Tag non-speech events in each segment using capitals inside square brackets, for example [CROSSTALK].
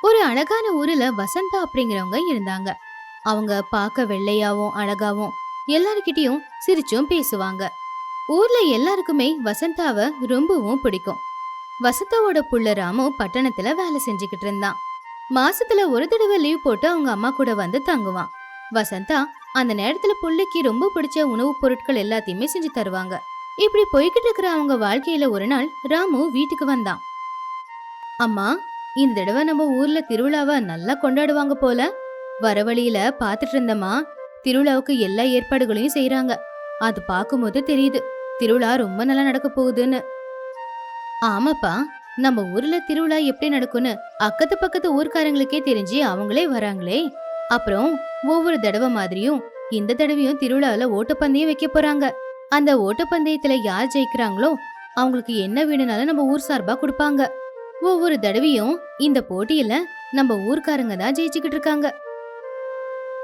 ஒரு அழகான ஊர்ல வசந்தா அப்படிங்கிறவங்க இருந்தாங்க. அவங்க பார்க்க வெள்ளையாவும் அழகாவும் எல்லார்கிட்டயும் சிரிச்சும் பேசுவாங்க. ஊர்ல எல்லாருக்குமே வசந்தாவை ரொம்பவும் பிடிக்கும். வசந்தாவோட புள்ள ராமு பட்டணத்துல வேலை செஞ்சுக்கிட்டு இருந்தான். மாசத்துல ஒரு தடவை லீவ் போட்டு அவங்க அம்மா கூட வந்து தங்குவான். வசந்தா அந்த நேரத்துல புள்ளைக்கு ரொம்ப பிடிச்ச உணவுப் பொருட்கள் எல்லாத்தையுமே செஞ்சு தருவாங்க. இப்படி போய்கிட்டு இருக்கிற அவங்க வாழ்க்கையில ஒரு நாள் ராமு வீட்டுக்கு வந்தான். அம்மா இந்த தடவை நம்ம ஊர்ல திருவிழாவை நல்லா கொண்டாடுவாங்க போல. வர வழியில பாத்துட்டு இருந்தமா திருவிழாவுக்கு எல்லா ஏற்பாடுகளையும் செய்யறாங்க அது பார்க்கும்போது தெரியுது திருவிழா ரொம்ப நல்லா நடக்க போகுதுன்னு. ஆமாப்பா நம்ம ஊர்ல திருவிழா எப்படி நடக்கும்னு அக்கத்து பக்கத்து ஊர்க்காரங்களுக்கே தெரிஞ்சு அவங்களே வராங்களே. அப்புறம் ஒவ்வொரு தடவை மாதிரியும் இந்த தடவையும் திருவிழால ஓட்டப்பந்தயம் வைக்க போறாங்க. அந்த ஓட்டப்பந்தயத்துல யார் ஜெயிக்கிறாங்களோ அவங்களுக்கு என்ன வேணும்னாலும் நம்ம ஊர் சார்பா கொடுப்பாங்க. ஒவ்வொரு தடவையும் இந்த போட்டியில நம்ம ஊர்க்காரங்க தான் ஜெயிச்சுக்கிட்டு இருக்காங்க.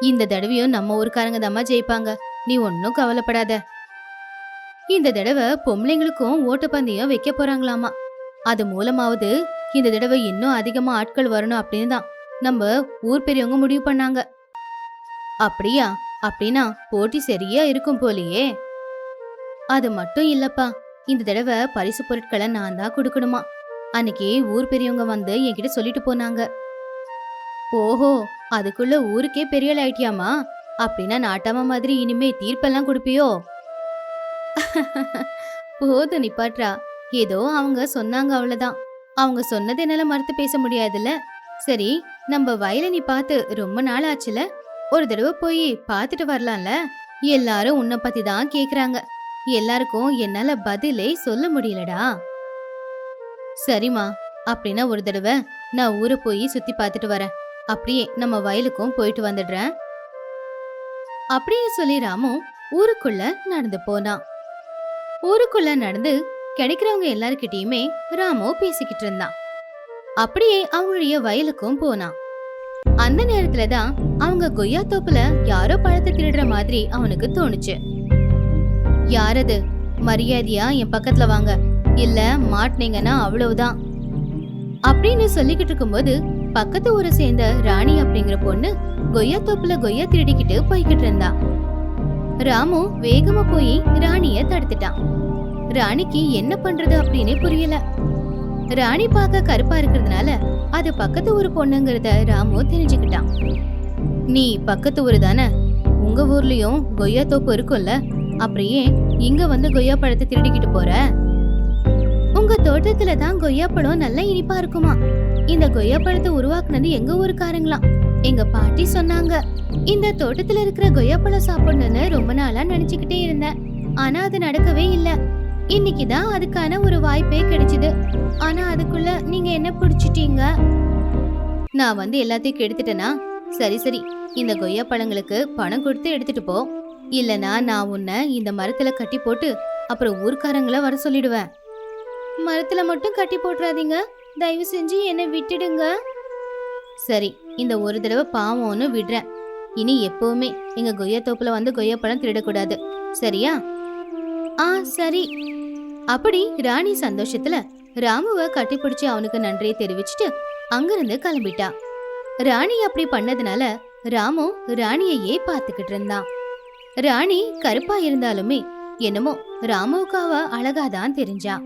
இந்த தடவையும் நம்ம ஊர்க்காரங்க தாம்மா ஜெயிப்பாங்க. நீ ஒன்னும் கவலைப்படாத. இந்த தடவை பொம்பளைங்களுக்கும் ஓட்டப்பந்தயம் வைக்க போறாங்களாமா? அது மூலமாவது இந்த தடவை இன்னும் அதிகமா ஆட்கள் வரணும் அப்படின்னு தான் நம்ம ஊர் பெரியவங்க முடிவு பண்ணாங்க. அப்படியா? அப்படின்னா போட்டி சரியா இருக்கும் போலயே. அது மட்டும் இல்லப்பா. இந்த தடவை பரிசு பொருட்களை நான் தான் கொடுக்கணுமா? அன்னைக்கு ஊர் பெரியவங்க வந்து என்கிட்ட சொல்லிட்டு போனாங்க. ஓஹோ அதுக்குள்ள ஊருக்கே பெரிய ஆள் ஆயிட்டியாமா அப்படின்னா நாட்டாம மாதிரி இனிமே தீர்ப்பெல்லாம் கொடுப்பியோ? [LAUGHS] போதும் நிப்பாட்ரா ஏதோ அவங்க சொன்னாங்க அவ்வளவுதான். அவங்க சொன்னது என்னால மறுத்து பேச முடியாதுல்ல. சரி நம்ம வயலை நீ பார்த்து ரொம்ப நாள் ஆச்சுல? ஒரு தடவை போய் பார்த்துட்டு வரலாம்ல? எல்லாரும் உன்னை பத்தி தான் கேக்குறாங்க. எல்லாருக்கும் என்னால பதிலே சொல்ல முடியலடா. சரிம்மா அப்படின்னா ஒரு தடவை நான் ஊரை போய் சுத்தி பார்த்துட்டு வரேன். அப்படியே நம்ம வயலுக்கும் போயிட்டு வந்துடுறேன். அப்படியே சொல்லி ராமு ஊருக்குள்ள நடந்து போனான். ஊருக்குள்ள நடந்து கிடைக்கிறவங்க எல்லாருக்கிட்டயுமே ராமு பேசிக்கிட்டு இருந்தான். அப்படியே அவங்களுடைய வயலுக்கும் போனான். அந்த நேரத்துல தான் அவங்க கொய்யா தோப்புல யாரோ பழத்தை திருடுற மாதிரி அவனுக்கு தோணுச்சு. யாரது மரியாதையா? என் பக்கத்துல வாங்க. இல்ல மாட்டினீங்கன்னா அவ்வளவுதான் அப்படின்னு சொல்லிக்கிட்டு இருக்கும்போது பக்கத்து ஊரை சேர்ந்த ராணி அப்படிங்கிற பொண்ணு கொய்யா தோப்புல கொய்யா திருடிக்கிட்டு போய்கிட்டு இருந்தா. ராமு வேகமா போய் ராணிய தடுத்துட்டான் ராணிக்கு என்ன பண்றது அப்படின்னு புரியல. ராணி பார்க்க கருப்பா இருக்கிறதுனால அது பக்கத்து ஊர் பொண்ணுங்கிறத ராமு தெரிஞ்சுக்கிட்டான் நீ பக்கத்து ஊரு தானே? உங்க ஊர்லயும் கொய்யா தோப்பு இருக்கும்ல அப்படியே இங்க வந்து கொய்யா பழத்தை திருடிக்கிட்டு போற? உங்க தோட்டத்துல தான் கொய்யாப்பழம் நல்லா இனிப்பா இருக்குமா? இந்த கொய்யாப்பழத்தை உருவாக்குனது எங்க ஊருக்காரங்களாம்? எங்க பாட்டி சொன்னாங்க இந்த தோட்டத்துல இருக்கிற கொய்யாப்பழம் சாப்பிடணும்னு ரொம்ப நாளா நினைச்சுக்கிட்டே இருந்தேன். ஆனா அது நடக்கவே இல்ல. இன்னைக்குதான் அதுக்கான ஒரு வாய்ப்பே கிடைச்சது. ஆனா அதுக்குள்ள நீங்க என்ன பிடிச்சிட்டீங்க? நான் வந்து எல்லாத்தையும் கெடுத்துட்டேனா? சரி சரி. இந்த கொய்யா பழங்களுக்கு பணம் கொடுத்து எடுத்துட்டு போ. இல்லனா நான் உன்னை இந்த மரத்துல கட்டி போட்டு அப்புறம் ஊர்க்காரங்கள வர சொல்லிடுவேன். மரத்துல மட்டும் கட்டி போட்டுறாதீங்க. தயவு செஞ்சு என்னை விட்டுடுங்க. சரி இந்த ஒரு தடவை பாவம்னு விடுறேன். இனி எப்பவுமே எங்க கொய்யா தோப்புல வந்து கொய்யா பழம் திருடக்கூடாது. சரியா? ஆ சரி. அப்படி ராணி சந்தோஷத்துல ராமுவை கட்டிப்பிடிச்சு அவனுக்கு நன்றியை தெரிவிச்சுட்டு அங்கிருந்து கிளம்பிட்டா. ராணி அப்படி பண்ணதுனால ராமு ராணியையே பார்த்துக்கிட்டு இருந்தான். ராணி கருப்பா இருந்தாலுமே என்னமோ ராமுவுக்கு அவ அழகாதான் தெரிஞ்சா.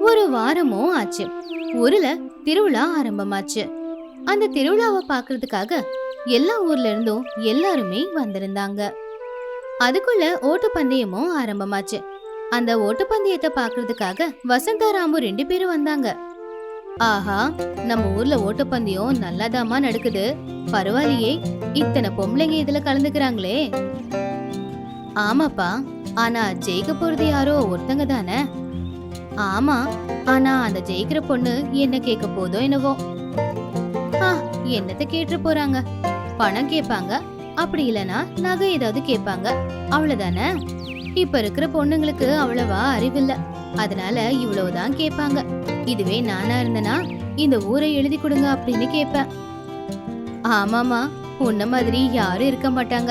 ஒரு வாரமும் ஆச்சு. ஊர்ல திருவிழா ஆரம்பமாச்சு. அந்த திருவிழாவை பார்க்கறதுக்காக எல்லா ஊர்ல இருந்தும் எல்லாருமே வந்திருந்தாங்க. அதுக்குள்ள ஓட்டப்பந்தயமும் ஆரம்பமாச்சு. அந்த ஓட்டப்பந்தயத்தை பாக்குறதுக்காக வசந்தா ராமு ரெண்டு பேரும் வந்தாங்க. ஆஹா நம்ம ஊர்ல ஓட்டப்பந்தயம் நல்லாதாம்மா நடக்குது. பரவாயில்லையே இத்தனை பொம்பளைங்க இதுல கலந்துக்கிறாங்களே. ஆமாப்பா ஆனா ஜெயிக்க போறது யாரோ ஒருத்தங்க தானே. ஆமா ஆனா அந்த ஜெயிக்கிற பொண்ணு என்ன கேட்க போதோ என்னவோ. என்னத்த கேட்டு போறாங்க? பணம் கேட்பாங்க அப்படி இல்லனா நகை ஏதாவது கேட்பாங்க. அவ்வளவுதானே? இப்ப இருக்கிற பொண்ணுங்களுக்கு அவ்வளவா அறிவில்ல. அதனால இவ்வளவுதான் கேட்பாங்க. இதுவே நானா இருந்தனா இந்த ஊரை எழுதி கொடுங்க அப்படின்னு கேட்பேன். ஆமாமா உன்ன மாதிரி யாரும் இருக்க மாட்டாங்க.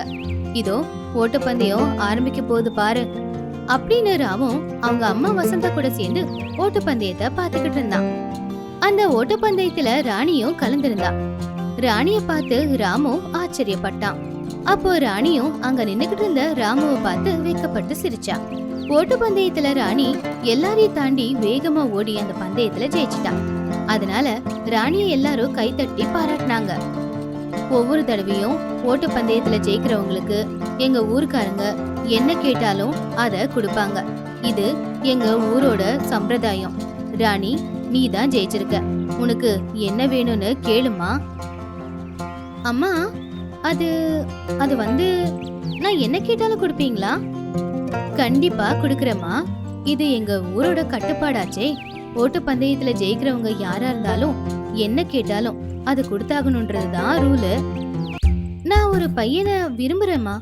இதோ ஓட்டப்பந்தயம் ஆரம்பிக்க போகுது பாரு. அப்படின்னு ராமும் அவங்க அம்மா வசந்தா கூட சேர்ந்து ஓட்டப்பந்தயத்தை பார்த்துக்கிட்டு இருந்தான். அந்த ஓட்டப்பந்தயத்துல ராணியும் கலந்திருந்தா. ராணிய பார்த்து ராமு ஆச்சரியப்பட்டான். அப்போ ராணியும் அங்க நின்னுகிட்டு இருந்த ராமுவை பார்த்து வெக்கப்பட்டு சிரிச்சா. ஓட்டப்பந்தயத்துல ராணி எல்லாரையும் தாண்டி வேகமா ஓடி அந்த பந்தயத்துல ஜெயிச்சிட்டா அதனால ராணிய எல்லாரும் கைத்தட்டி பாராட்டினாங்க. ஒவ்வொரு தடவையும் ஓட்டப்பந்தயத்துல ஜெயிக்கிறவங்களுக்கு எங்க ஊருக்காரங்க என்ன கேட்டாலும் அதை கொடுப்பாங்க. இது எங்க ஊரோட சம்பிரதாயம். ராணி நீ தான் ஜெயிச்சிருக்க. உனக்கு என்ன வேணும்னு கேளுமா? அம்மா அது அது வந்து நான் என்ன கேட்டாலும் கொடுப்பீங்களா? கண்டிப்பா கொடுக்குறேம்மா. இது எங்க ஊரோட கட்டுப்பாடாச்சே. ஓட்டு பந்தயத்துல ஜெயிக்கிறவங்க யாரா இருந்தாலும் என்ன கேட்டாலும் அது கொடுத்தாகணுன்றது தான் ரூலு. நான் ஒரு பையனை விரும்புறேம்மா.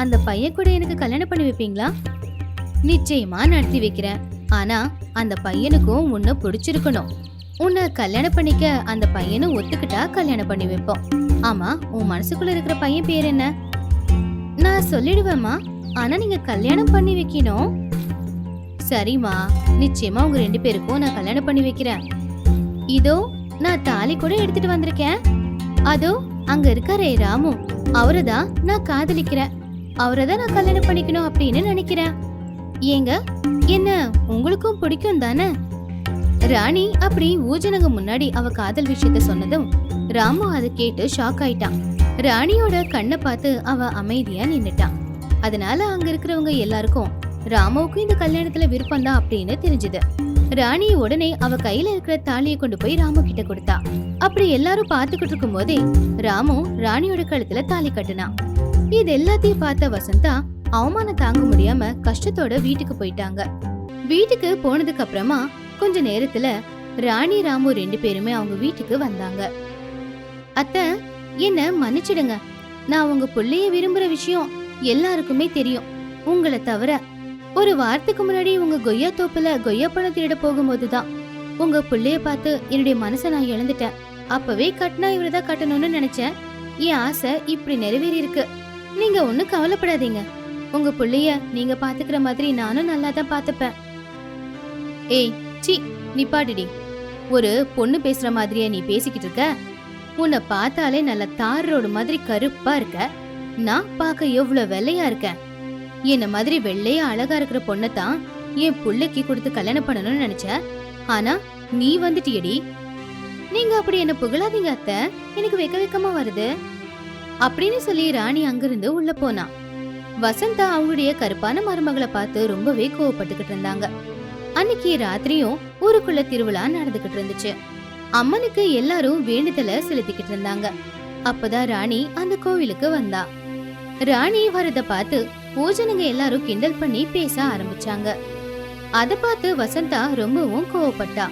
அந்த பையன் கூட எனக்கு கல்யாணம் பண்ணி வைப்பீங்களா? நிச்சயமா நடத்தி வைக்கிறேன். ஆனா அந்த பையனுக்கும் உன்னை பிடிச்சிருக்கணும். உன்னை கல்யாணம் பண்ணிக்க அந்த பையனும் ஒத்துக்கிட்டா கல்யாணம் பண்ணி வைப்போம். ஆமா உன் மனசுக்குள்ள இருக்கிற பையன் பேர் என்ன? நான் சொல்லிடுவேம்மா. ஆனா நீங்க கல்யாணம் பண்ணி வைக்கணும். சரிம்மா. நிச்சயமா உங்க ரெண்டு பேருக்கும் நான் கல்யாணம் பண்ணி வைக்கிறேன். இதோ நான் தாலி கூட எடுத்துட்டு வந்திருக்கேன். அதோ அங்க இருக்காரே ராமு. அவரை தான் நான் காதலிக்கிறேன். அவரை தான் நான் கல்யாணம் பண்ணிக்கணும் அப்படின்னு நினைக்கிறேன். ஏங்க என்ன உங்களுக்கும் பிடிக்கும் தானே? ராணி அப்படி ஊஜனங்க முன்னாடி அவ காதல் விஷயத்த சொன்னதும் ராமு அதை கேட்டு ஷாக் ஆயிட்டான். ராணியோட கண்ணை பார்த்து அவ அமைதியா நின்னுட்டான். அதனால அங்க இருக்கிறவங்க எல்லாருக்கும் ராமுவுக்கும் இந்த கல்யாணத்துல விருப்பம் தான் அப்படின்னு தெரிஞ்சது. ராணி உடனே அவ கையில இருக்கிற தாலியை கொண்டு போய் ராமு கிட்ட கொடுத்தா. அப்படி எல்லாரும் பார்த்துக்கிட்டு இருக்கும் போதே ராமு ராணியோட கழுத்துல தாலி கட்டுனான். இது எல்லாத்தையும் பார்த்த வசந்தா அவமானம் தாங்க முடியாம கஷ்டத்தோட வீட்டுக்கு போயிட்டாங்க. வீட்டுக்கு போனதுக்கு அப்புறமா கொஞ்ச நேரத்துல ராணி ராமு ரெண்டு பேருமே அவங்க வீட்டுக்கு வந்தாங்க. அத்தை என்ன மன்னிச்சிடுங்க. நான் உங்க பிள்ளைய விரும்புற விஷயம் எல்லாருக்குமே தெரியும். உங்களை தவிர ஒரு வாரத்துக்கு முன்னாடி உங்க கொய்யா தோப்புல கொய்யா பழம் திருட போகும்போதுதான் உங்க பிள்ளைய பார்த்து என்னுடைய மனசை நான் இழந்துட்டேன். அப்பவே கட்டினா இவரதான் கட்டணும்னு நினைச்சேன். என் ஆசை இப்படி நிறைவேறி இருக்கு நீங்க ஒன்னும் கவலைப்படாதீங்க. உங்க புள்ளைய நீங்க பாத்துக்கிற மாதிரி நானும் நல்லா தான் பாத்துப்பேன். ஏய் சி நிப்பாடிடி ஒரு பொண்ணு பேசுற மாதிரியா நீ பேசிக்கிட்டு இருக்க? உன்னை பார்த்தாலே நல்ல தார் ரோடு மாதிரி கருப்பா இருக்க. நான் பார்க்க எவ்வளவு வெள்ளையா இருக்கேன். என்ன மாதிரி வெள்ளையா அழகா இருக்கிற பொண்ணை தான் என் புள்ளைக்கு கொடுத்து கல்யாணம் பண்ணணும்னு நினைச்ச ஆனா நீ வந்துட்டியடி. நீங்க அப்படி என்ன புகழாதீங்க அத்தை. எனக்கு வெக்க வெக்கமா வருது. அப்படின்னு சொல்லி ராணி அங்கிருந்து உள்ள போனா. வசந்தா அவங்களுடைய கருப்பான மருமகளை பார்த்து ரொம்பவே கோவப்பட்டுக்கிட்டு இருந்தாங்க. அன்னைக்கு ராத்திரியும் ஊருக்குள்ள திருவிழா நடந்துகிட்டு இருந்துச்சு. அம்மனுக்கு எல்லாரும் வேண்டுதல செலுத்திக்கிட்டு இருந்தாங்க. அப்பதான் ராணி அந்த கோவிலுக்கு வந்தா. ராணி வரத பார்த்து பூஜனுங்க எல்லாரும் கிண்டல் பண்ணி பேச ஆரம்பிச்சாங்க. அத பார்த்து வசந்தா ரொம்பவும் கோவப்பட்டா.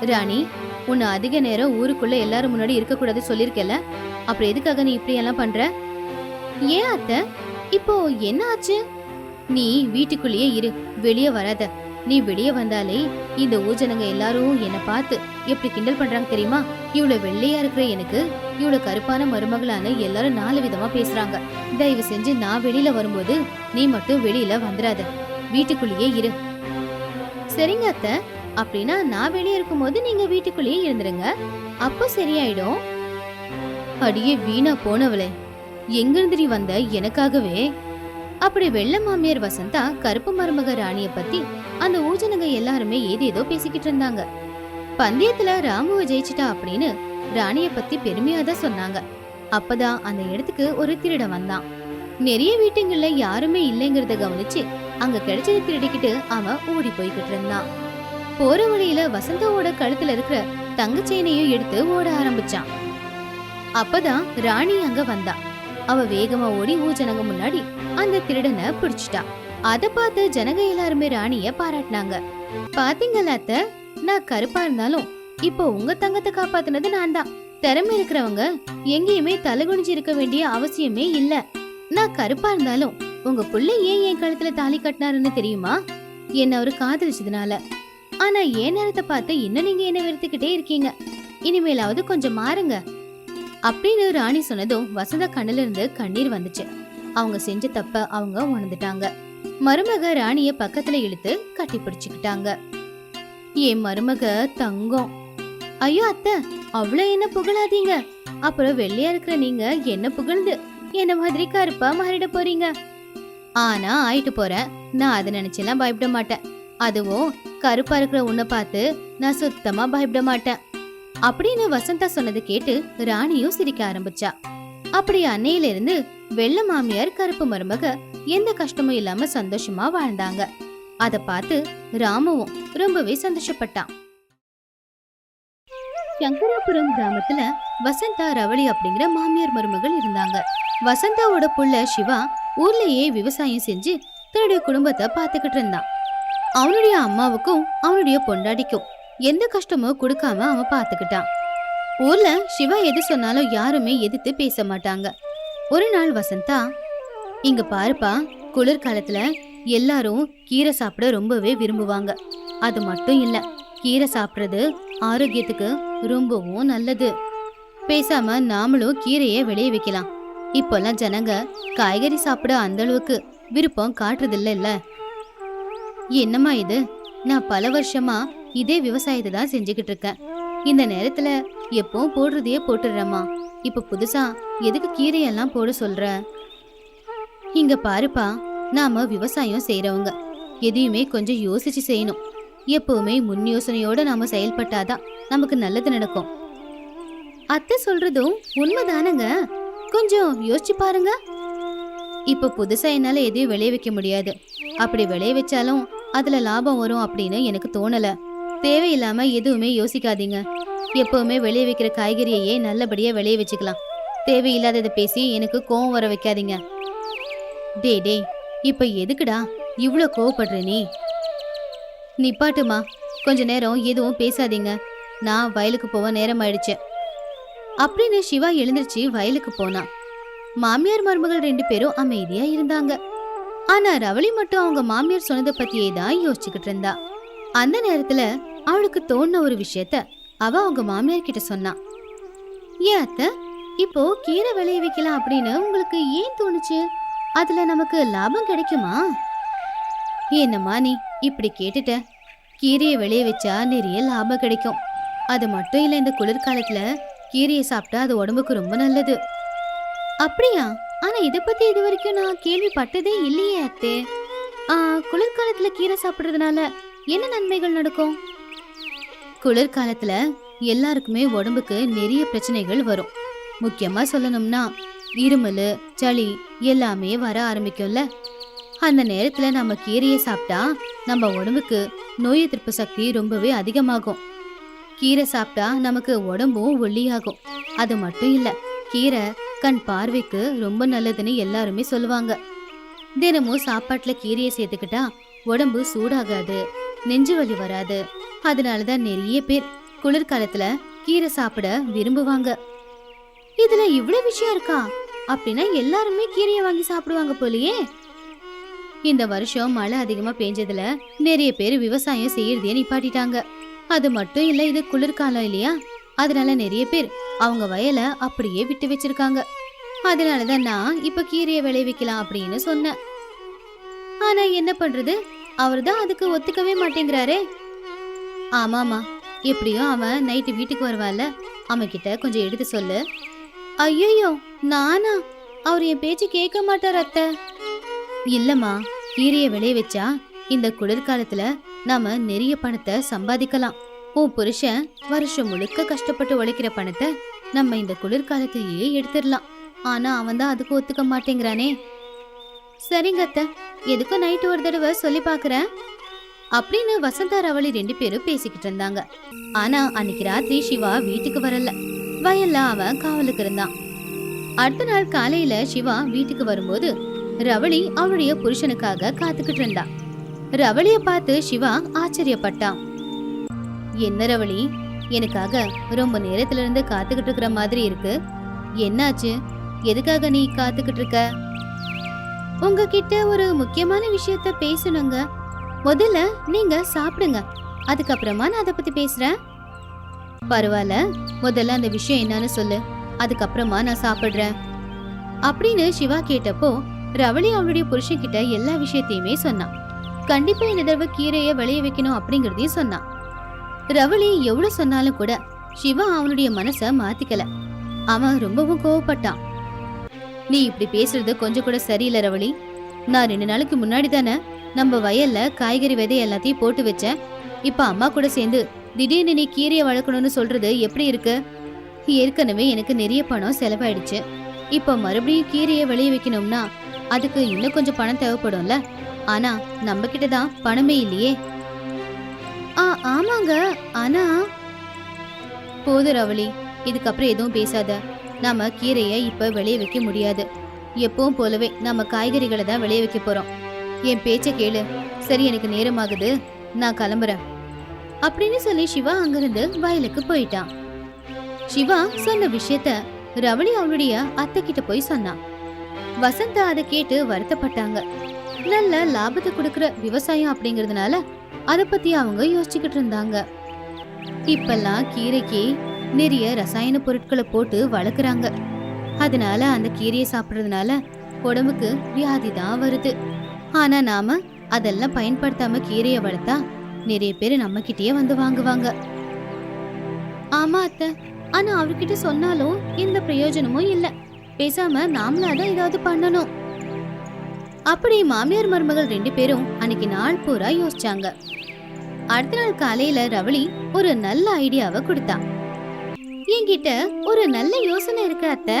ராணி உன்னை அதிக நேரம் ஊருக்குள்ள எல்லாரும் முன்னாடி இருக்க கூடாது சொல்லிருக்கல அப்புறம் எதுக்காக நீ இப்படி எல்லாம் பண்ற? ஏன் அத்த? இப்போ என்ன ஆச்சு? நீ வீட்டுக்குள்ளேயே இரு வெளியே வராத. நீ வெளியே வந்தாலே இந்த ஊஜனங்க எல்லாரும் என்ன பார்த்து எப்படி கிண்டல் பண்றாங்க தெரியுமா? இவ்வளவு வெள்ளையா இருக்கிற எனக்கு இவ்வளவு கருப்பான மருமகளான எல்லாரும் நாலு விதமா பேசுறாங்க. தயவு செஞ்சு நான் வெளியில வரும்போது நீ மட்டும் வெளியில வந்துடாத வீட்டுக்குள்ளேயே இரு. சரிங்க அத்தை. அப்படின்னா நான் வெளியே இருக்கும்போது நீங்க வீட்டுக்குள்ளேயே இருந்துருங்க. அப்போ சரியாயிடும். அடியே வீணா போனவளே. எங்க வந்த எனக்காகவே? அப்படி வெள்ள மாமியார் வசந்தா கருப்பு மருமக ராணிய பத்தி அந்த ஊஜனங்க எல்லாருமே ஏதேதோ பேசிக்கிட்டு இருந்தாங்க. பந்தயத்துல ராமுவை ஜெயிச்சிட்டா அப்படின்னு ராணிய பத்தி பெருமையா தான் சொன்னாங்க. அப்பதான் அந்த இடத்துக்கு ஒரு திருட வந்தான். நிறைய வீட்டுங்கள்ல யாருமே இல்லைங்கிறத கவனிச்சு அங்க கிடைச்சதை திருடிக்கிட்டு அவன் ஓடி போய்கிட்டு இருந்தான். போற வழியில வசந்தாவோட கழுத்துல இருக்கிற தங்க செயினையும் எடுத்து ஓட ஆரம்பிச்சான். அப்பதான் ராணி அங்க வந்தா. அவ வேகமா ஓடி ஊஜனங்க முன்னாடி அந்த திருடனை பிடிச்சிட்டா. அத பார்த்து ஜனங்க எல்லாருமே ராணிய பாராட்டினாங்க. பாத்தீங்களா அத்த? நான் கருப்பா இருந்தாலும் இப்போ உங்க தங்கத்தை காப்பாத்துனது நான் தான். திறமை இருக்கிறவங்க எங்கேயுமே தலைகுனிஞ்சு இருக்க வேண்டிய அவசியமே இல்ல. நான் கருப்பா இருந்தாலும் உங்க புள்ள ஏன் என் கழுத்துல தாலி கட்டினாருன்னு தெரியுமா? என்ன அவரு காதலிச்சதுனால. ஆனா என் நேரத்தை பார்த்து இன்னும் நீங்க என்ன வெறுத்துக்கிட்டே இருக்கீங்க. இனிமேலாவது கொஞ்சம் மாறுங்க. அப்படின்னு ராணி சொன்னதும் வசந்த கண்ணுல இருந்து கண்ணீர் வந்துச்சு. அவங்க செஞ்ச தப்ப அவங்க உணர்ந்துட்டாங்க. மருமக ராணிய பக்கத்துல இழுத்து கட்டி பிடிச்சுக்கிட்டாங்க. என் மருமக தங்கம். ஐயோ அத்தை அவ்வளவு என்ன புகழாதீங்க. அப்புறம் வெள்ளையா இருக்கிற நீங்க என்ன புகழ்ந்து? என்ன மாதிரி கருப்பா மாறிட போறீங்க? ஆனா ஆயிட்டு போறேன். நான் அதை நினைச்செல்லாம் பயப்பட மாட்டேன். அதுவும் கருப்பா இருக்கிற உன்னை பார்த்து நான் சுத்தமா பயப்பட மாட்டேன். அப்படின்னு வசந்தா சொன்னது கேட்டு ராணியும் சிரிக்க ஆரம்பிச்சா. அப்படி அன்னையில இருந்து வெள்ள மாமியார் கருப்பு மருமக எந்த கஷ்டமும் இல்லாம சந்தோஷமா வாழ்ந்தாங்க. அத பார்த்து ராமுவும் ரொம்பவே சந்தோஷப்பட்டான் சங்கராபுரம் கிராமத்துல வசந்தா ரவளி அப்படிங்கிற மாமியார் மருமகள் இருந்தாங்க. வசந்தாவோட புள்ள சிவா ஊர்லயே விவசாயம் செஞ்சு தன்னுடைய குடும்பத்தை பார்த்துக்கிட்டு இருந்தான். அவனுடைய அம்மாவுக்கும் அவனுடைய பொண்டாடிக்கும் எந்த கஷ்டமும் கொடுக்காம அவன் பார்த்துக்கிட்டான் ஊர்ல சிவா எது சொன்னாலும் யாருமே எதிர்த்து பேச மாட்டாங்க. ஒரு நாள் வசந்தா இங்க பாருப்பா குளிர்காலத்துல எல்லாரும் கீரை சாப்பிட ரொம்பவே விரும்புவாங்க. அது மட்டும் இல்ல கீரை சாப்பிட்றது ஆரோக்கியத்துக்கு ரொம்பவும் நல்லது. பேசாம நாமளும் கீரையை விளைய வைக்கலாம். இப்போல்லாம் ஜனங்க காய்கறி சாப்பிட அந்த அளவுக்கு விருப்பம் காட்டுறதில்ல இல்ல என்னம்மா இது? நான் பல வருஷமா இதே விவசாயத்தை தான் செஞ்சுக்கிட்டு இருக்கேன் இந்த நேரத்துல எப்பவும் போடுறதையே போட்டுடுறேம்மா. இப்ப புதுசா எதுக்கு கீரையெல்லாம் போட சொல்ற? இங்க பாருப்பா நாம விவசாயம் செய்யறவங்க எதையுமே கொஞ்சம் யோசிச்சு செய்யணும். எப்பவுமே முன் யோசனையோட நாம செயல்பட்டாதான் நமக்கு நல்லது நடக்கும். அத்தை சொல்றதும் உண்மைதானங்க? கொஞ்சம் யோசிச்சு பாருங்க. இப்ப புதுசா என்னால எதையும் விளைய வைக்க முடியாது. அப்படி விளைய வச்சாலும் அதுல லாபம் வரும் அப்படின்னு எனக்கு தோணலை. தேவையில்லாம எதுவுமே யோசிக்காதீங்க. எப்பவுமே விளைய வைக்கிற காய்கறியையே நல்லபடியா விளைய வச்சுக்கலாம். தேவையில்லாததை பேசி எனக்கு கோவம் வர வைக்காதீங்க. டேய் டேய் இப்ப எதுக்குடா இவ்வளோ கோவப்படுற நீ? நிப்பாட்டுமா கொஞ்ச நேரம் எதுவும் பேசாதீங்க. நான் வயலுக்கு போக நேரம் ஆயிடுச்சு அப்படின்னு சிவா எழுந்திருச்சு வயலுக்கு போனான் மாமியார் மருமகள் ரெண்டு பேரும் அமைதியா இருந்தாங்க. ஆனா ரவளி மட்டும் அவங்க மாமியார் சொன்னதை பத்தியே தான் யோசிச்சுக்கிட்டு இருந்தா. அந்த நேரத்துல அவளுக்கு தோணுன ஒரு விஷயத்த அவ அவங்க மாமியார் கிட்ட சொன்னான் ஏன் அத்தை? இப்போ கீரை விளைய வைக்கலாம் அப்படின்னு உங்களுக்கு ஏன் தோணுச்சு? அதுல நமக்கு லாபம் கிடைக்குமா? என்னம்மா நீ இப்படி கேட்டுட்ட? கீரையை விளைய வச்சா நிறைய லாபம் கிடைக்கும். அது மட்டும் இல்லை இந்த குளிர்காலத்துல கீரையை சாப்பிட்டா அது உடம்புக்கு ரொம்ப நல்லது. அப்படியா? ஆனா இதை பத்தி இது வரைக்கும் நான் கேள்விப்பட்டதே இல்லையே அத்தே. குளிர்காலத்தில் குளிர்காலத்துல கீரை சாப்பிட்றதுனால என்ன நன்மைகள் நடக்கும்? குளிர்காலத்துல எல்லாருக்குமே உடம்புக்கு நிறைய பிரச்சனைகள் வரும். முக்கியமா சொல்லணும்னா இருமல் சளி எல்லாமே வர ஆரம்பிக்கும்ல. அந்த நேரத்துல நம்ம கீரையை சாப்பிட்டா நம்ம உடம்புக்கு நோய் எதிர்ப்பு சக்தி ரொம்பவே அதிகமாகும். கீரை சாப்பிட்டா நமக்கு உடம்பும் ஒல்லியாகும். அது மட்டும் இல்ல கீரை கண் பார்வைக்கு ரொம்ப நல்லதுன்னு எல்லாருமே சொல்லுவாங்க. தினமும் சாப்பாட்டுல கீரையை சேர்த்துக்கிட்டா உடம்பு சூடாகாது நெஞ்சு வலி வராது அதனால தான் நிறைய பேர் குளிர்காலத்துல கீரை சாப்பிட விரும்புவாங்க. இதுல இவ்வளவு விஷயம் இருக்கா? அப்படின்னா எல்லாருமே கீரையை வாங்கி சாப்பிடுவாங்க போலயே. இந்த வருஷம் மழை அதிகமா பெஞ்சதுல நிறைய பேர் விவசாயம் செய்யறதையே நிப்பாட்டிட்டாங்க. அது மட்டும் இல்ல இது குளிர்காலம் இல்லையா? அதனால நிறைய பேர் அவங்க வயலை அப்படியே விட்டு வச்சிருக்காங்க. அதனாலதான் நான் இப்ப கீரையை விளைவிக்கலாம் அப்படின்னு சொன்னேன். ஆனா என்ன பண்றது? அவர்தான் அதுக்கு ஒத்துக்கவே மாட்டேங்கிறாரே. ஆமாமா எப்படியும் அவன் நைட்டு வீட்டுக்கு வருவான்ல? அவன்கிட்ட கொஞ்சம் எடுத்து சொல்லு. ஐயோ நானா? அவர் என் பேச்சு கேட்க மாட்டார் அத்தை. இல்லம்மா கீரையை விளைய வச்சா இந்த குளிர்காலத்துல நாம நிறைய பணத்தை சம்பாதிக்கலாம். உன் புருஷன் வருஷம் முழுக்க கஷ்டப்பட்டு உழைக்கிற பணத்தை நம்ம இந்த குளிர்காலத்திலேயே எடுத்துடலாம். ஆனா அவன் தான் அதுக்கு ஒத்துக்க மாட்டேங்கிறானே. சரிங்க அத்தை. எதுக்கும் நைட்டு ஒரு தடவை சொல்லி பாக்குறேன் அப்படின்னு வசந்தா ரவளி ரெண்டு பேரும் பேசிக்கிட்டு இருந்தாங்க. ஆனா அன்னைக்கு ராத்திரி சிவா வீட்டுக்கு வரல. வயல்ல அவன் காவலுக்கு இருந்தான். அடுத்த நாள் காலையில சிவா வீட்டுக்கு வரும்போது ரவளி அவளுடைய புருஷனுக்காக காத்துக்கிட்டு இருந்தா. ரவளிய பார்த்து சிவா ஆச்சரியப்பட்டான். என்ன ரவளி? எனக்காக ரொம்ப நேரத்துல இருந்து காத்துக்கிட்டு இருக்கிற மாதிரி இருக்கு. என்னாச்சு? எதுக்காக நீ காத்துக்கிட்டு இருக்க? உங்ககிட்ட ஒரு முக்கியமான விஷயத்த பேசணுங்க. முதல்ல நீங்க சாப்பிடுங்க. அதுக்கப்புறமா நான் அதை பத்தி பேசுறேன். பரவாயில்ல. முதல்ல அந்த விஷயம் என்னன்னு சொல்லு. அதுக்கப்புறமா நான் சாப்பிடுறேன். அப்படின்னு சிவா கேட்டப்போ ரவளி அவளுடைய புருஷன் கிட்ட எல்லா விஷயத்தையுமே சொன்னான். கண்டிப்பா இந்த தடவை கீரையை விளைய வைக்கணும் அப்படிங்கறதையும் சொன்னான். ரவளி எவ்வளவு சொன்னாலும் கூட சிவா அவனுடைய மனச மாத்திக்கல. அவன் ரொம்பவும் கோவப்பட்டான். நீ இப்படி பேசுறது கொஞ்சம் கூட சரியில்லை ரவளி. நான் ரெண்டு நாளைக்கு முன்னாடி தானே நம்ம வயல்ல காய்கறி விதை எல்லாத்தையும் போட்டு வச்சேன் இப்ப அம்மா கூட சேர்ந்து திடீர்னு நீ கீரையை வளர்க்கணும்னு சொல்றது எப்படி இருக்கு? ஏற்கனவே எனக்கு நிறைய பணம் செலவாயிடுச்சு. இப்ப மறுபடியும் கீரையை விளைய வைக்கணும்னா அதுக்கு இன்னும் கொஞ்சம் பணம் தேவைப்படும்ல? ஆனா நம்ம கிட்ட தான் பணமே இல்லையே. ஆ ஆமாங்க. ஆனா போது ரவளி. இதுக்கப்புறம் எதுவும் பேசாத. நாம கீரையை இப்ப விளைய வைக்க முடியாது. எப்பவும் போலவே நம்ம காய்கறிகளை தான் விளைய வைக்க போறோம். என் பேச்ச கேளு. சரி எனக்கு நேரமாகுது. நான் கிளம்புறேன். அப்படின்னு சொல்லி சிவா அங்கிருந்து வயலுக்கு போயிட்டான். சிவா சொன்ன விஷயத்த ரவளி அவளுடைய அத்தை கிட்ட போய் சொன்னான். வசந்தா அதை கேட்டு வருத்தப்பட்டாங்க. நல்ல லாபத்தை கொடுக்கற விவசாயம் அப்படிங்கறதுனால அத பத்தி அவங்க யோசிச்சுக்கிட்டு இருந்தாங்க. இப்பெல்லாம் கீரைக்கு நிறைய ரசாயன பொருட்களை போட்டு வளர்க்குறாங்க. அதனால அந்த கீரையை சாப்பிடுறதுனால உடம்புக்கு வியாதி தான் வருது. ஆனா நாம அதெல்லாம் பயன்படுத்தாம கீரையை வளர்த்தா நிறைய பேர் நம்ம கிட்டயே வந்து வாங்குவாங்க. ஆமா அத்தை. ஆனா அவர்கிட்ட சொன்னாலும் எந்த பிரயோஜனமும் இல்ல. பேசாம நாமளா தான் ஏதாவது பண்ணணும். அப்படி மாமியார் மருமகள் ரெண்டு பேரும் அன்னைக்கு நாள் பூரா யோசிச்சாங்க. அடுத்த நாள் காலையில ரவளி ஒரு நல்ல ஐடியாவை கொடுத்தா. என்கிட்ட ஒரு நல்ல யோசனை இருக்கு அத்தை.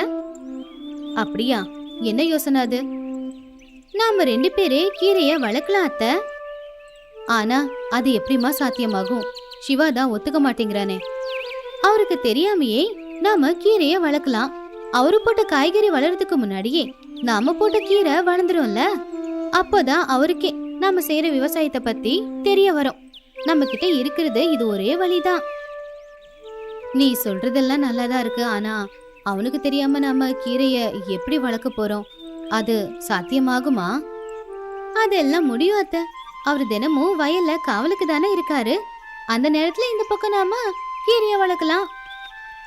அப்படியா? என்ன யோசனை அது? நாம ரெண்டு பேரே கீரைய வளர்க்கலாம் அத்த. ஆனா அது எப்படிமா சாத்தியமாகும்? சிவா தான் ஒத்துக்க மாட்டேங்கிறானே. அவருக்கு தெரியாமையே நாம கீரைய வளர்க்கலாம். அவரு போட்ட காய்கறி வளர்றதுக்கு முன்னாடியே நாம போட்ட கீரை வளர்ந்துரும்ல? அப்போதான் அவருக்கே நாம செய்யற விவசாயத்தை பத்தி தெரிய வரும். நம்ம கிட்ட இருக்கிறது இது ஒரே வழிதான். நீ சொல்றதெல்லாம் நல்லாதான் இருக்கு. ஆனா அவனுக்கு தெரியாம நாம கீரைய எப்படி வளர்க்க போறோம்? அது சாத்தியமாகுமா? அதெல்லாம் முடியும் அத்தை. அவர் தினமும் வயல்ல காவலுக்கு தானே இருக்காரு. அந்த நேரத்துல இந்த பக்கம் நாம கீரைய வளர்க்கலாம்.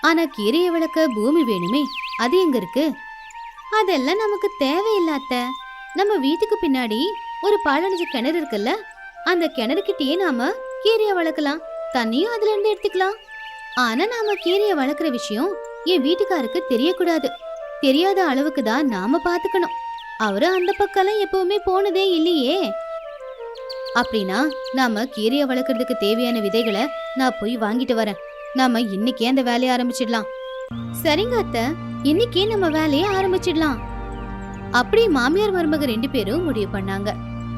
ஆனா கீரைய வளர்க்க பூமி வேணுமே. அது எங்க இருக்கு? அதெல்லாம் நமக்கு தேவையில்ல அத்தை. நம்ம வீட்டுக்கு பின்னாடி ஒரு பாலடைஞ்ச கிணறு இருக்குல்ல? அந்த கிணறுக்கிட்டயே நாம கீரைய வளர்க்கலாம். தண்ணியும் அதுல இருந்து எடுத்துக்கலாம். ஆனா நாம கீரைய வளர்க்குற விஷயம் என் வீட்டுக்காருக்கு தெரியக்கூடாது. தெரியாத அளவுக்கு தான் நாம பாத்துக்கணும். அவரு அந்த பக்கம்லாம் எப்பவுமே போனதே இல்லையே. அப்படின்னா நாம கீரையை வளர்க்கறதுக்கு தேவையான விதைகளை நான் போய் வாங்கிட்டு வரேன். நாம இன்னைக்கே அந்த வேலையை ஆரம்பிச்சிடலாம். சரிங்க அத்தை. இன்னைக்கே நம்ம வேலையை ஆரம்பிச்சிடலாம். அப்படி மாமியார் மருமக ரெண்டு பேரும் முடிவு பண்ணாங்க.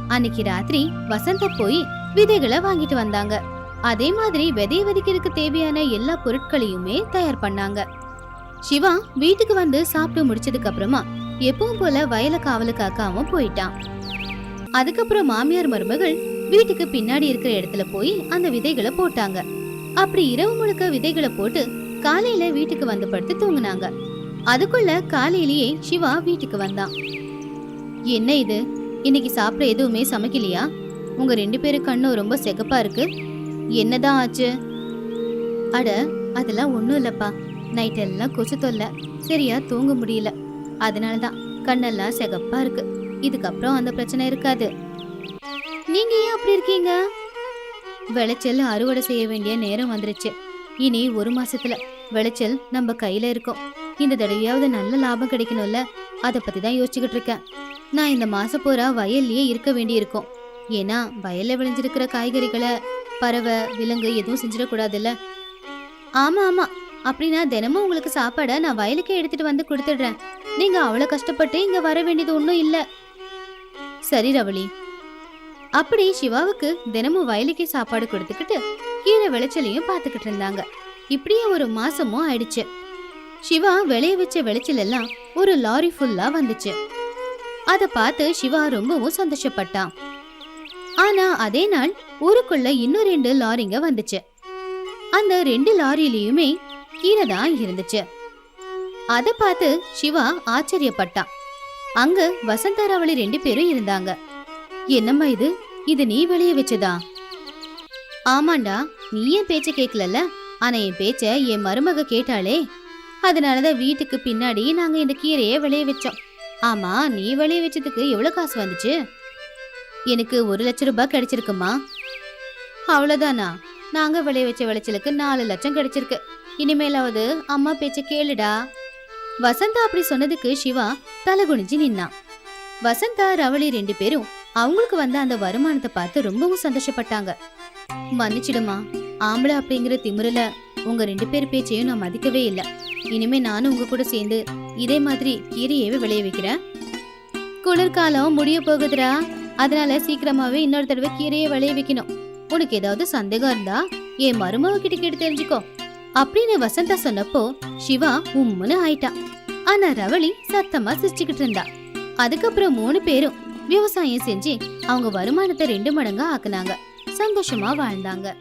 அன்னைக்கு ராத்திரி வசந்த போய் விதைகளை வாங்கிட்டு வந்தாங்க. அதே மாதிரி விதைய விதைக்கிறதுக்கு தேவையான எல்லா பொருட்களையுமே தயார் பண்ணாங்க. சிவா வீட்டுக்கு வந்து சாப்பிட்டு முடிச்சதுக்கு அப்புறமா எப்பவும் போல வயல காவலு காக்காம போயிட்டான். அதுக்கப்புறம் மாமியார் மருமகள் வீட்டுக்கு பின்னாடி இருக்கிற இடத்துல போய் அந்த விதைகளை போட்டாங்க. அப்படி இரவு முழுக்க விதைகளை போட்டு காலையில வீட்டுக்கு வந்து படுத்து தூங்குனாங்க. அதுக்குள்ள காலையிலேயே சிவா வீட்டுக்கு வந்தான். என்ன இது? இன்னைக்கு சாப்பிட எதுவுமே சமைக்கலையா? உங்க ரெண்டு பேரும் கண்ணும் ரொம்ப செகப்பா இருக்கு. என்னதான் ஆச்சு? அட அதெல்லாம் ஒன்றும் இல்லப்பா. நைட் எல்லாம் கொசு தொல்லை. சரியா தூங்க முடியல. அதனால தான் கண்ணெல்லாம் செகப்பா இருக்கு. இதுக்கப்புறம் அந்த பிரச்சனை இருக்காது. நீங்க ஏன் அப்படி இருக்கீங்க? விளைச்சல் அறுவடை செய்ய வேண்டிய நேரம் வந்துருச்சு. இனி ஒரு மாசத்துல விளைச்சல் நம்ம கையில இருக்கும். இந்த தடவையாவது நல்ல லாபம் கிடைக்கணும்ல? அதை பத்தி தான் யோசிச்சுக்கிட்டு இருக்கேன். நான் இந்த மாசம் பூரா வயல்லயே இருக்க வேண்டியிருக்கும். ஏன்னா வயல்ல விளைஞ்சிருக்கிற காய்கறிகளை பறவை விலங்கு எதுவும் செஞ்சிடக்கூடாதுல்ல? ஆமா ஆமா. அப்படின்னா தினமும் உங்களுக்கு சாப்பாடை நான் வயலுக்கே எடுத்துட்டு வந்து கொடுத்துடுறேன். நீங்க அவ்வளவு கஷ்டப்பட்டு இங்க வர வேண்டியது ஒன்றும் இல்லை. சரி ரவளி. அப்படி சிவாவுக்கு தினமும் வயலுக்கே சாப்பாடு கொடுத்துக்கிட்டு கீரை விளைச்சலையும் பார்த்துக்கிட்டு இருந்தாங்க. இப்படியே ஒரு மாசமும் ஆயிடுச்சு. சிவா விளைய வச்ச விளைச்சல் எல்லாம் ஒரு லாரி ஃபுல்லா வந்துச்சு. அதை பார்த்து சிவா ரொம்பவும் சந்தோஷப்பட்டான். ஆனா அதே நாள் ஊருக்குள்ள இன்னும் ரெண்டு லாரிங்க வந்துச்சு. அந்த ரெண்டு லாரிலையுமே கீரை தான் இருந்துச்சு. அதை பார்த்து சிவா ஆச்சரியப்பட்டான் அங்க வசந்தாராவளி ரெண்டு பேரும் இருந்தாங்க. என்னம்மா இது? இது நீ வெளிய வச்சதா? ஆமாண்டா நீ என் பேச்ச கேட்கலல்ல? ஆனா என் பேச்ச என் மருமக கேட்டாளே. அதனாலதான் வீட்டுக்கு பின்னாடி நாங்க இந்த கீரையை விளைய வச்சோம். ஆமா நீ விளைய வச்சதுக்கு எவ்வளவு காசு வந்துச்சு? எனக்கு ஒரு லட்சம் ரூபாய் கிடைச்சிருக்குமா அவ்வளவுதானா? நாங்க விளைய வச்ச விளைச்சலுக்கு நாலு லட்சம் கிடைச்சிருக்கு. இனிமேலாவது அம்மா பேச்ச கேளுடா. வசந்தா அப்படி சொன்னதுக்கு சிவா தலை குனிஞ்சு நின்னான் வசந்தா ரவளி ரெண்டு பேரும் அவங்களுக்கு வந்த அந்த வருமானத்தை பார்த்து ரொம்பவும் சந்தோஷப்பட்டாங்க. மன்னிச்சிடுமா ஆம்பளை அப்படிங்கிற திமிருல உங்க ரெண்டு பேர் பேச்சையும் நான் மதிக்கவே இல்லை. இனிமே நானும் உங்க கூட சேர்ந்து இதே மாதிரி கீரையவே விளைய வைக்கிறேன். குளிர்காலம் முடிய போகுதுடா. அதனால சீக்கிரமாவே இன்னொரு தடவை கீரையை விளைய வைக்கணும். உனக்கு ஏதாவது சந்தேகம் இருந்தா என் மருமக கிட்ட கேட்டு தெரிஞ்சுக்கோ. அப்படின்னு வசந்தா சொன்னப்போ சிவா உம்முன்னு ஆயிட்டா. ஆனா ரவளி சத்தமா சிரிச்சுக்கிட்டு இருந்தா. அதுக்கப்புறம் மூணு பேரும் விவசாயம் செஞ்சு அவங்க வருமானத்தை ரெண்டு மடங்கா ஆக்குனாங்க. சந்தோஷமா வாழ்ந்தாங்க.